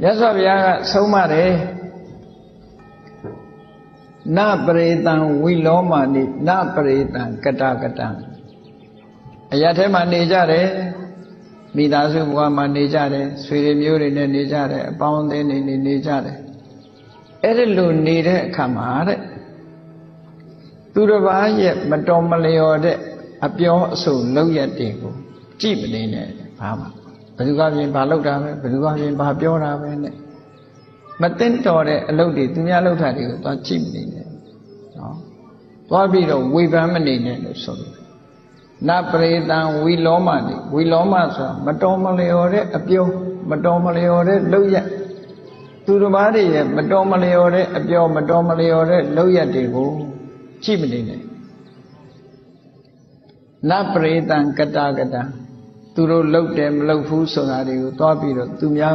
မြတ်စွာဘုရားကဆုံးမတယ်နပရိတံဝိလောမာနိနပရိတံကတကတံအရာထဲမှာနေကြတယ်မိသားစုဘဝမှာနေကြတယ်ဆွေတွေမျိုးတွေနဲ့နေကြတယ်အပေါင်းအသင်းတွေနေနေကြတယ်အဲ့ဒီလိုနေတဲ့အခါမှာတဲ့သူတစ်ပါးရဲ့မတော်မလျော်တဲ့အပြောအဆိုလောက်ရက်တွေကိုကြည့်မနေနဲ့ဘာမှ ဘယ်သူကပြင်ဘာလောက်တာပဲဘယ်သူကပြင်ဘာပြောတာပဲနဲ့မသိတော်တဲ့အလုပ်တွေသူများလုပ်တာတွေကိုသွားကြည့်မနေနဲ့နော်သွားပြီးတော့ဝေဖန်မနေနဲ့လို့ဆိုတယ်နပရိတံဝီလောမနေဝီလောမဆိုတာမတော်မလျော်တဲ့အပြောမတော်မလျော်တဲ့လုပ်ရက်သူတစ်ပါးတွေရဲ့မတော်မလျော်တဲ့အပြောမတော်မလျော်တဲ့လုပ်ရက်တွေကိုကြည့်မနေနဲ့နပရိတံကတကတံ သူတို့လှုပ်တယ်မလှုပ်ဘူးဆိုတာတွေကိုသွားပြီးတော့သူများ